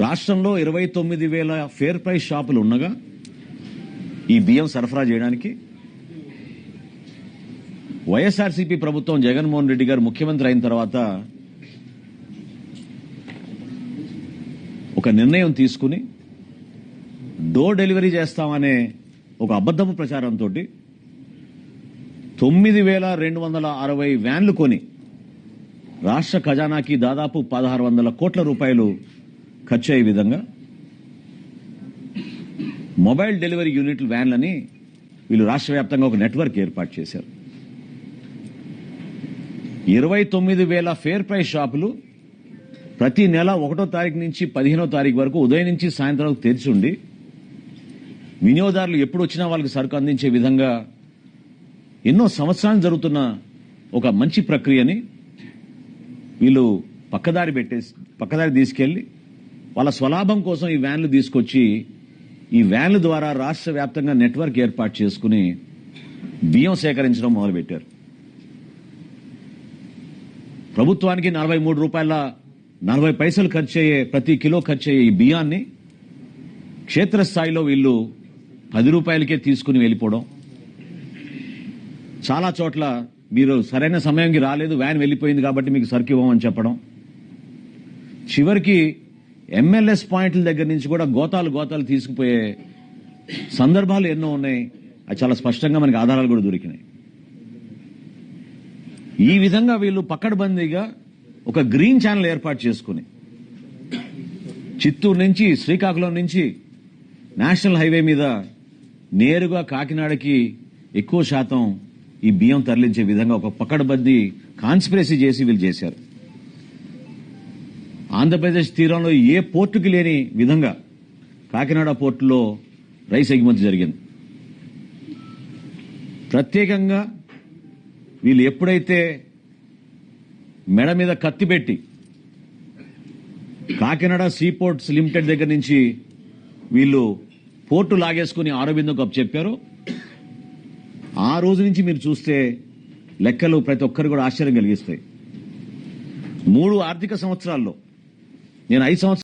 రాష్ట్రంలో ఇరవై తొమ్మిది వేల ఫేర్ ప్రైస్ షాపులు ఉండగా ఈ బియ్యం సరఫరా చేయడానికి వైఎస్ఆర్సీపీ ప్రభుత్వం జగన్మోహన్ రెడ్డి గారు ముఖ్యమంత్రి అయిన తర్వాత ఒక నిర్ణయం తీసుకుని డోర్ డెలివరీ చేస్తామనే ఒక అబద్ధపు ప్రచారంతో తొమ్మిది వేల రెండు వందల అరవై వ్యాన్లు కొని రాష్ట్ర ఖజానాకి దాదాపు పదహారు వందల కోట్ల రూపాయలు ఖర్చు అయ్యే విధంగా మొబైల్ డెలివరీ యూనిట్లు వ్యాన్లని వీళ్ళు రాష్ట్ర వ్యాప్తంగా ఒక నెట్వర్క్ ఏర్పాటు చేశారు. ఇరవై తొమ్మిది వేల ఫేర్ ప్రైస్ షాపులు ప్రతి నెల ఒకటో తారీఖు నుంచి పదిహేనో తారీఖు వరకు ఉదయం నుంచి సాయంత్రం వరకు తెరిచి ఉండి వినియోగదారులు ఎప్పుడు వచ్చినా వాళ్ళకి సరుకు అందించే విధంగా ఎన్నో సంవత్సరాలు జరుగుతున్న ఒక మంచి ప్రక్రియని వీళ్ళు పక్కదారి పెట్టేసి పక్కదారి తీసుకెళ్ళి వాళ్ళ స్వలాభం కోసం ఈ వ్యాన్లు తీసుకొచ్చి ఈ వ్యాన్ల ద్వారా రాష్ట్ర వ్యాప్తంగా నెట్వర్క్ ఏర్పాటు చేసుకుని బియ్యం సేకరించడం మొదలుపెట్టారు. ప్రభుత్వానికి నలభై మూడు రూపాయల నలభై పైసలు ఖర్చు అయ్యే ప్రతి కిలో ఖర్చు అయ్యే ఈ బియ్యాన్ని క్షేత్రస్థాయిలో వీళ్ళు పది రూపాయలకే తీసుకుని వెళ్ళిపోవడం. చాలా చోట్ల మీరు సరైన సమయంకి రాలేదు వ్యాన్ వెళ్ళిపోయింది కాబట్టి మీకు సరుకు ఇవ్వమని చెప్పడం. చివరికి ఎంఎల్ఎస్ పాయింట్ల దగ్గర నుంచి కూడా గోతాలు గోతాలు తీసుకుపోయే సందర్భాలు ఎన్నో ఉన్నాయి. అది చాలా స్పష్టంగా మనకి ఆధారాలు కూడా దొరికినాయి. ఈ విధంగా వీళ్ళు పక్కడబందీగా ఒక గ్రీన్ ఛానల్ ఏర్పాటు చేసుకుని చిత్తూరు నుంచి శ్రీకాకుళం నుంచి నేషనల్ హైవే మీద నేరుగా కాకినాడకి ఎక్కువ శాతం ఈ బియ్యం తరలించే విధంగా ఒక పక్కడబందీ కాన్స్పిరసీ చేసి వీళ్ళు చేశారు. ఆంధ్రప్రదేశ్ తీరంలో ఏ పోర్టుకి లేని విధంగా కాకినాడ పోర్టులో రైస్ ఎగుమతి జరిగింది. ప్రత్యేకంగా వీళ్ళు ఎప్పుడైతే మెడ మీద కత్తి పెట్టి కాకినాడ సీ పోర్ట్స్ లిమిటెడ్ దగ్గర నుంచి వీళ్ళు పోర్టు లాగేసుకుని ఆరోబిందకు అప్పు చెప్పారు. ఆ రోజు నుంచి మీరు చూస్తే లెక్కలు ప్రతి ఒక్కరు కూడా ఆశ్చర్యం కలిగిస్తాయి. మూడు ఆర్థిక సంవత్సరాల్లో నేను ఐదు సంవత్సరాలు